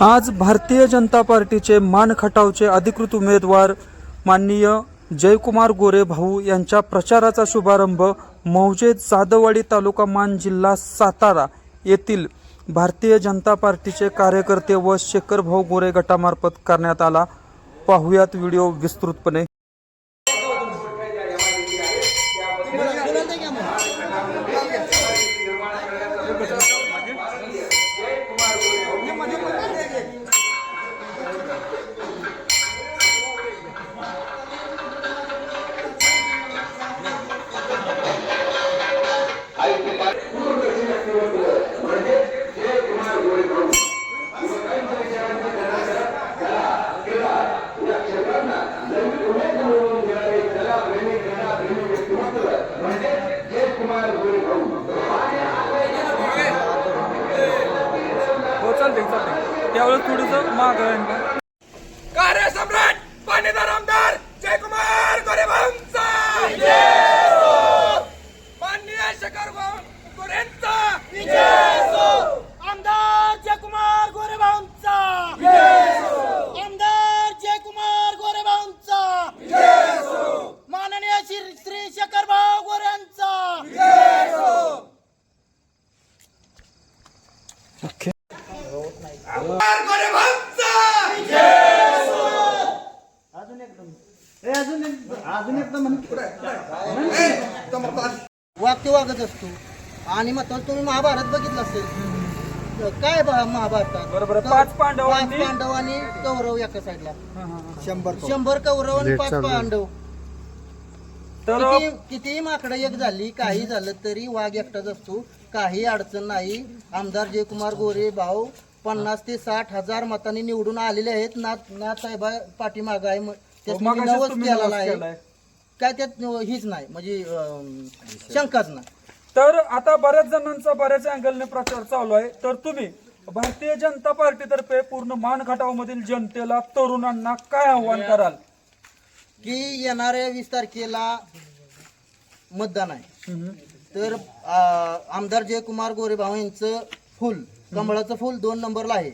आज भारतीय जनता पार्टीचे मान खटावचे अधिकृत उमेदवार माननीय जयकुमार गोरे भाऊ यांच्या प्रचाराचा शुभारंभ मौजे जादवाडी तालुका मान जिल्हा सातारा येथील भारतीय जनता पार्टीचे कार्यकर्ते व शेखर भाऊ गोरे गटामार्फत करण्यात आला. पाहुयात व्हिडिओ विस्तृतपणे. थोडंसं माग कार्य सम्राट पाणीदार आमदार जयकुमार गोरेभाऊंचा माननीय शेखर गोरेंचा आमदार जयकुमार गोरेभाऊंचा आमदार जयकुमार गोरेभाऊंचा माननीय श्री श्री शेखरभाऊ गोऱ्यांचा कुमार गोरेभाऊंचा वाक्य वागत असतो. आणि मग तुम्ही महाभारत बघितलं असेल. काय महाभारतात? बरोबर. पाच पांडव पाच आणि- पांडव आणि कौरव एका साईडला शंभर शंभर कौरव आणि पाच पांडव. तर किती कितीही माकडं एक झाली काही झालं तरी वाघ एकटाच असतो. काही अडचण नाही. आमदार जयकुमार गोरे भाऊ पन्नास ते साठ हजार मतांनी निवडून आलेले आहेत. नाथ नाथ साहेबा पाठीमाग आहे. म- त्यात केलेला आहे. केलाय. काय त्यात हीच नाही. म्हणजे शंकाच नाही. तर आता बऱ्याच जणांचा बऱ्याच अँगलने प्रचार चालू आहे. तर तुम्ही भारतीय जनता पार्टीतर्फे पूर्ण मान खटावमधील जनतेला तरुणांना काय आव्हान कराल? की येणाऱ्या वीस तारखेला मतदान आहे. तर आ, आमदार जयकुमार गोरे भाऊ यांचं फुल कमळाचं फुल दोन नंबरला आहे.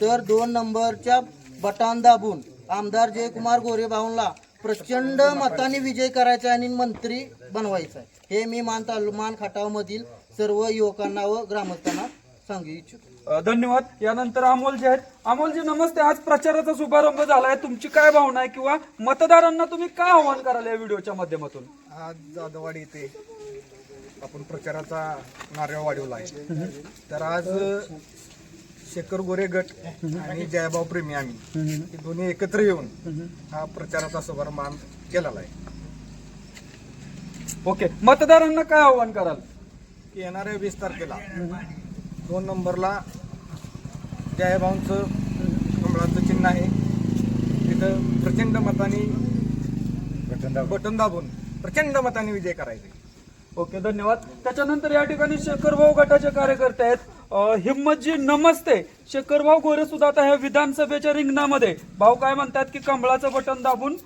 तर दोन नंबरच्या बटन दाबून आमदार जयकुमार गोरे भाऊंना प्रचंड मताने विजय करायचा आहे आणि मंत्री बनवायचा. आहे हे मी मान तालु मान खटावमधील सर्व युवकांना व ग्रामस्थांना सांगू इच्छितो. अ, धन्यवाद. यानंतर अमोलजी आहेत. अमोलजी नमस्ते. आज प्रचाराचा शुभारंभ झालाय. तुमची काय भावना आहे? किंवा मतदारांना तुम्ही काय आव्हान कराल या व्हिडिओच्या माध्यमातून? आज जाधववाडी येथे आपण प्रचाराचा नारळ वाढवला आहे. तर आज शेखर गोरे गट आणि जयभाऊ प्रेमी आम्ही. हे दोन्ही एकत्र येऊन हा प्रचाराचा शुभारंभ केलेला आहे. ओके मतदारांना काय आव्हान कराल? की येणाऱ्या वीस तारखेला दोन नंबरला जयभाऊंचं कमळाचं चिन्ह आहे. तिथं प्रचंड मताने बटन दाबून. प्रचंड मताने विजय करायचा. आहे. ओके धन्यवाद. त्याच्यानंतर या ठिकाणी शेखरभाऊ गटाचे कार्यकर्ते आहेत. हिम्मतजी नमस्ते. शेखरभाऊ गोरे सुद्धा आता ह्या विधानसभेच्या रिंगणामध्ये. भाऊ काय म्हणतात की कमळाचं बटन दाबून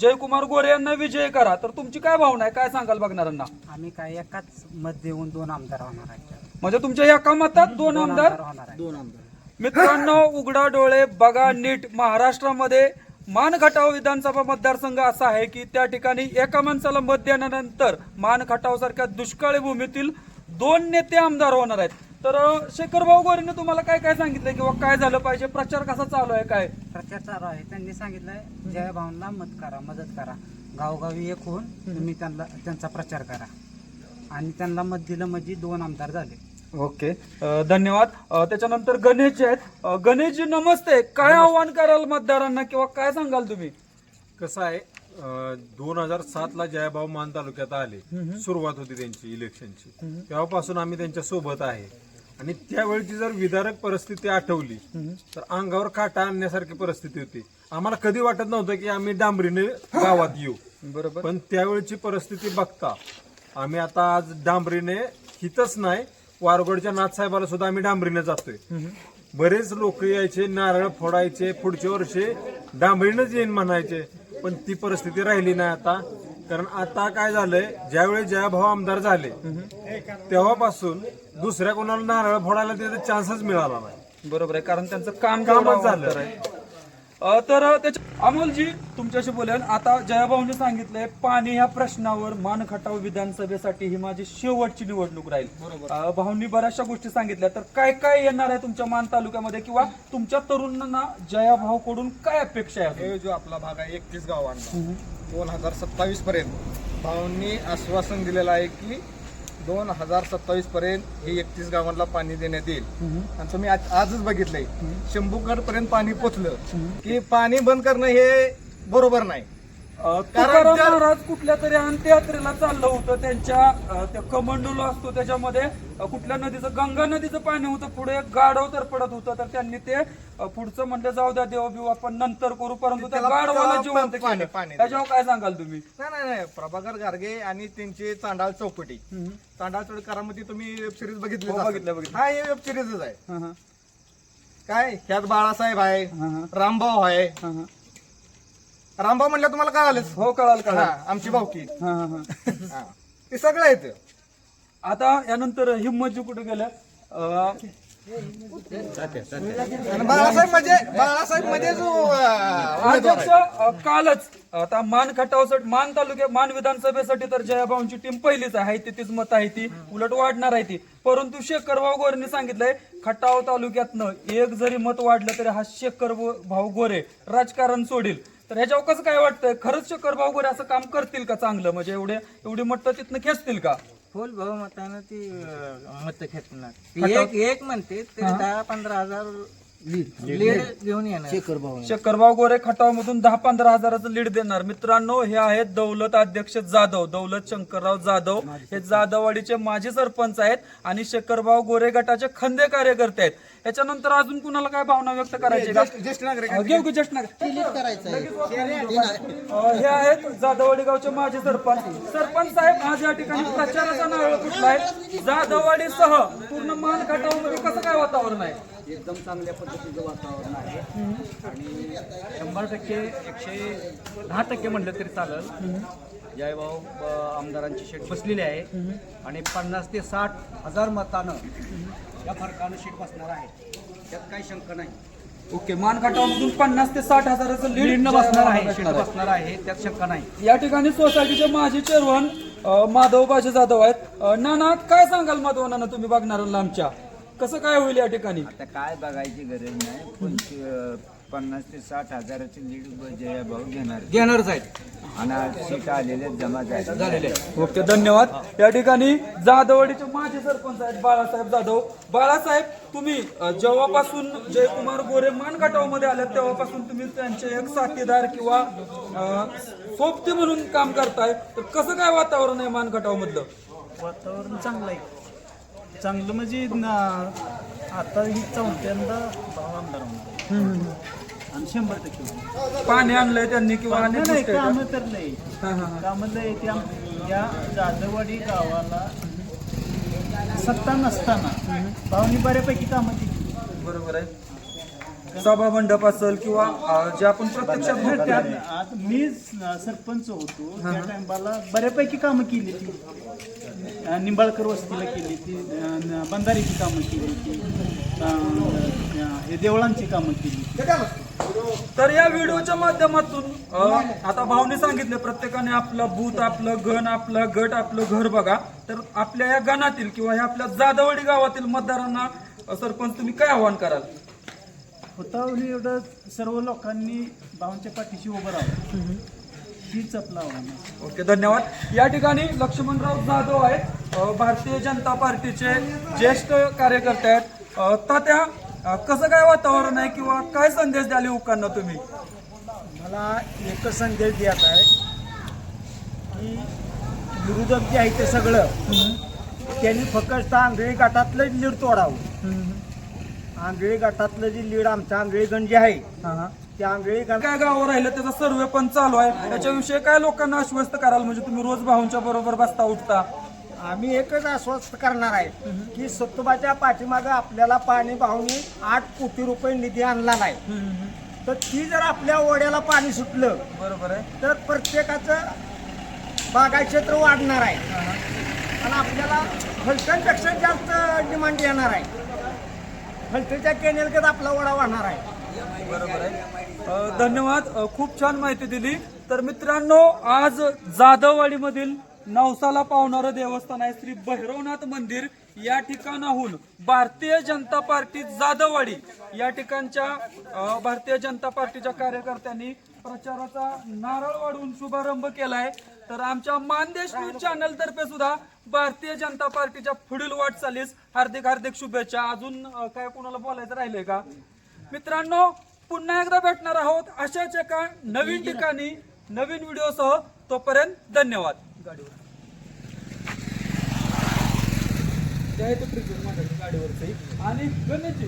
जयकुमार गोरे यांना विजय करा. तर तुमची काय भावना आहे? काय सांगाल बघणाऱ्यांना? आम्ही काय एकाच मत देऊन दोन आमदार होणार आहेत. म्हणजे तुमच्या एका मतात दोन आमदार? होणार आहे दोन आमदार. मित्रांनो उघडा डोळे बघा नीट महाराष्ट्रामध्ये. मानखटाव विधानसभा मतदारसंघ असा आहे की त्या ठिकाणी एका माणसाला मत देण्यानंतर मानखटाव सारख्या दुष्काळी भूमीतील दोन नेते आमदार होणार आहेत. तर शेखरभाऊ गोरेने तुम्हाला काय काय सांगितलं किंवा काय झालं पाहिजे? प्रचार कसा चालू आहे काय? प्रचार चालू आहे. त्यांनी सांगितलंय जय भावना मत करा मदत करा. गावोगावी एक होऊन तुम्ही त्यांना त्यांचा प्रचार करा. आणि त्यांना मत दिलं म्हणजे दोन आमदार झाले. ओके. अं, धन्यवाद. अं, त्याच्यानंतर गणेश जे आहेत. अं, गणेशजी नमस्ते. काय आव्हान कराल मतदारांना किंवा काय सांगाल तुम्ही? कसं आहे दोन हजार सात ला जयभाऊ मान तालुक्यात आले. सुरुवात होती त्यांची इलेक्शनची तेव्हापासून आम्ही त्यांच्यासोबत आहे. आणि त्यावेळची जर विदारक परिस्थिती आठवली तर अंगावर काटा आणण्यासारखी परिस्थिती होती. आम्हाला कधी वाटत नव्हतं की आम्ही डांबरीने गावात येऊ. बरोबर. पण त्यावेळची परिस्थिती बघता आम्ही आता आज डांबरीने हितच नाही वारगोडच्या नाथसाहेबाला सुद्धा आम्ही डांबरीने जातोय. बरेच लोक यायचे नारळ फोडायचे पुढच्या वर्षी डांबरीनच येईन म्हणायचे पण ती परिस्थिती राहिली नाही आता. कारण आता काय झालंय ज्यावेळी जयाभाऊ आमदार झाले तेव्हापासून दुसऱ्या कोणाला नारळ फोडायला त्याचा चान्सच मिळाला नाही. बरोबर आहे कारण त्यांचं काम कामच झालं. तर त्याच्या अमोलजी तुमच्याशी बोलेल आता जयाभाऊंनी सांगितलंय पाणी ह्या प्रश्नावर मान खटाव विधानसभेसाठी ही माझी शेवटची निवडणूक राहील. अ, भाऊंनी बऱ्याचशा गोष्टी सांगितल्या तर काय काय येणार आहे तुमच्या मान तालुक्यामध्ये किंवा तुमच्या तरुणांना जयाभाऊ कडून काय अपेक्षा आहे? हे जो आपला भाग आहे एकतीस गावांना दोन हजार सत्तावीस पर्यंत भाऊंनी आश्वासन दिलेलं आहे की दोन हजार सत्तावीस पर्यंत हे एकतीस गावांना पाणी देण्यात येईल. आणि तुम्ही आज- आजच बघितलंय. शंभूगड पर्यंत पाणी पोचलं. की पाणी बंद करणं हे बरोबर नाही. तुकाराम महाराज कुठल्या तरी अंत्ययात्रेला चाललं होतं त्यांच्या त्या कमंडोलो असतो त्याच्यामध्ये कुठल्या नदीचं गंगा नदीचं पाणी होतं पुढे एक गाढव तर पडत होतं तर त्यांनी ते पुढचं म्हणलं जाऊ द्या देवा बिव आपण नंतर करू परंतु त्या गाढवाला जिवंत पाणी- केलं पाणी- त्याच्यावर काय सांगाल तुम्ही? नाही नाही नाही. प्रभाकर गार्गे आणि त्यांचे चांडाळ चौकटी. चांडाळ चौकटीकारामध्ये तुम्ही वेब सिरीज बघितली. बघितलं, बघितलं. हा हे वेब सिरीजच आहे. काय? ह्यात बाळासाहेब आहे. रामभाऊ आहे. रामभाऊ म्हणलं तुम्हाला कळालंच. हो कळाल हा कळाल आमची भाऊकी हं, हं, हं. हा. ते सगळं येतं आता यानंतर हिम्मतजी कुठे गेल्या? अ, आणि बाळासाहेब म्हणजे बाळासाहेब म्हणजे जो अं, उमेदवार अध्यक्ष आहे. अ, कालच आता मान खटावसाठी मान तालुक्या मान विधानसभेसाठी तर जयाभाऊंची टीम पहिलीच आहे ती तीच मत आहे ती. उलट वाढणार आहे ती. परंतु शेखर भाऊ गोरेंनी सांगितलंय खटाव तालुक्यातनं एक जरी मत वाढलं तरी हा शेखर भाऊ गोरे राजकारण सोडील. तर ह्याच्यावर कसं काय वाटतंय? खरंच शेखर भाऊ गोरे असं काम करतील का चांगलं? म्हणजे एवढे एवढी मत तिथनं खेचतील का? फुल बहुमतानं ती मत खेचणार. ती एक एक म्हणते तरी दहा पंधरा हजार लीड. घेऊन येणार. शेखर भाऊ. शक्करभाऊ गोरे खटावमधून दहा पंधरा हजाराचं लीड देणार. मित्रांनो हे आहेत दौलत अध्यक्ष जाधव दौलत शंकरराव जाधव. हे जाधववाडीचे माजी सरपंच आहेत आणि शक्करभाऊ गोरे गटाचे खंदे कार्यकर्ते आहेत. याच्यानंतर अजून कुणाला काय भावना व्यक्त करायची घेऊ ज्येष्ठ नागरिक? हे आहेत जाधववाडी गावचे माजी सरपंच. सरपंच साहेब आज या ठिकाणी प्रचाराचा नारळ कुठला आहे जाधववाडीसह पूर्ण मान खटावमध्ये कसं काय वातावरण आहे? एकदम चांगल्या पद्धतीचं वातावरण आहे. आणि शंभर टक्के एकशे दहा टक्के म्हणलं तरी चालेल. जयभाऊ अ, आमदारांची शेट बसलेली आहे. आणि पन्नास ते साठ हजार मतानं या फरकानं शीट बसणार आहे. त्यात काही शंका नाही. ओके मान खटावमधून पन्नास ते साठ हजाराचं लीड लीडनं बसणार आहे शीट. बसणार आहे त्यात शंका नाही. या ठिकाणी सोसायटीचे माजी चेअरमन माधव बाजे जाधव आहेत. अ, नाना काय सांगाल माधव नाना तुम्ही बघणार आमच्या कसं काय होईल या ठिकाणी? आता काय बघायची गरज नाही. पण पन्नास ते साठ हजाराची लीड जयभाऊ घेणार. घेणारच आहेत. आणि सीट आलेले जमा झाले झालेले ओके धन्यवाद. या ठिकाणी जाधववाडीचे माजी सरपंच आहेत बाळासाहेब जाधव. बाळासाहेब तुम्ही अ, जेव्हापासून जयकुमार गोरे मानकाटावमध्ये आले तेव्हापासून तुम्ही त्यांचे एक साथीदार किंवा अ, सोबती म्हणून काम करताय. तर कसं काय वातावरण आहे मानकाटाव मधलं वातावरण चांगलं आहे. चांगलं म्हणजे ना- आता ही चौथ्यांदा भाव आमदार होणार. आणि शंभर टक्के होणार. पाणी आणलंय त्यांनी किंवा अनेक नाही गोष्टी आहेत. कामं तर नाही. हा, हा, हा. कामं लय त्या या जाधववाडी गावाला सत्ता नसताना भावनी बऱ्यापैकी कामं केली. बरोबर आहे. सभा मंडप असेल किंवा अ, जे आपण प्रत्यक्षात त्यात. आज मी सरपंच होतो. त्या टायमाला बऱ्यापैकी कामं केली ती. निंबाळकर वस्तीला केली ती बंधारीची कामं केली ती अं, हे देवळांची कामं केली. तर या व्हिडिओच्या माध्यमातून आता भावने सांगितले प्रत्येकाने आपलं बूथ आपलं गण आपलं गट आपलं घर बघा. तर आपल्या या गणातील किंवा या आपल्या जाधवडी गावातील मतदारांना सरपंच तुम्ही काय आव्हान कराल? होतावली एवढं सर्व लोकांनी भावांच्या पाठीशी उभं राहावं. हीच आपलं आव्हान आहे. ओके धन्यवाद. या ठिकाणी लक्ष्मणराव जाधव आहेत. अ, भारतीय जनता पार्टीचे ज्येष्ठ कार्यकर्ते आहेत. अ, तात्या अ, कसं काय वातावरण आहे किंवा काय संदेश द्याल युवकांना तुम्ही? मला एकच संदेश द्यायचा आहे की विरोधक जे आहे ते सगळं त्यांनी फक्त आंधळी गटातलं लीड तोडावं. आंधळी गटातलं जे लीड आमचं आंधळी गण जे आहे हा हा. ते आंधळी गण काय गावावर राहिलं त्याचा सर्वे पण चालू आहे. त्याच्याविषयी काय लोकांना आश्वस्त कराल? म्हणजे तुम्ही रोज भाऊंच्या बरोबर बसता उठता. आम्ही एकच आश्वस्त करणार आहे की सत्तोबाच्या पाठीमागं आपल्याला पाणी भावनी आठ कोटी रुपये निधी आणला नाही. तर ती जर आपल्या ओढ्याला पाणी सुटलं बरोबर आहे. तर प्रत्येकाचं बागाय क्षेत्र वाढणार आहे. आणि आपल्याला फलटणपेक्षा जास्त डिमांड येणार आहे. फलटणच्या केनेलकत आपला वडा वाहणार आहे. बरोबर आहे. धन्यवाद. खूप छान माहिती दिली. तर मित्रांनो आज जाधववाडीमधील नवसाला पावणारं देवस्थान आहे श्री भैरवनाथ मंदिर. या ठिकाणाहून भारतीय जनता पार्टी जाधववाडी या ठिकाणच्या भारतीय जनता पार्टीच्या कार्यकर्त्यांनी प्रचाराचा नारळ वाढवून शुभारंभ केलाय. तर आमच्या मानदेश न्यूज चॅनल तर्फे सुद्धा भारतीय जनता पार्टीच्या पुढील वाटचालीस हार्दिक हार्दिक शुभेच्छा. अजून काय कोणाला बोलायचं राहिलंय का? मित्रांनो पुन्हा एकदा भेटणार आहोत अशाच एका नवीन ठिकाणी नवीन व्हिडिओसह. तोपर्यंत धन्यवाद. गाडीवर. गाडीवरचे आणि गणेशजी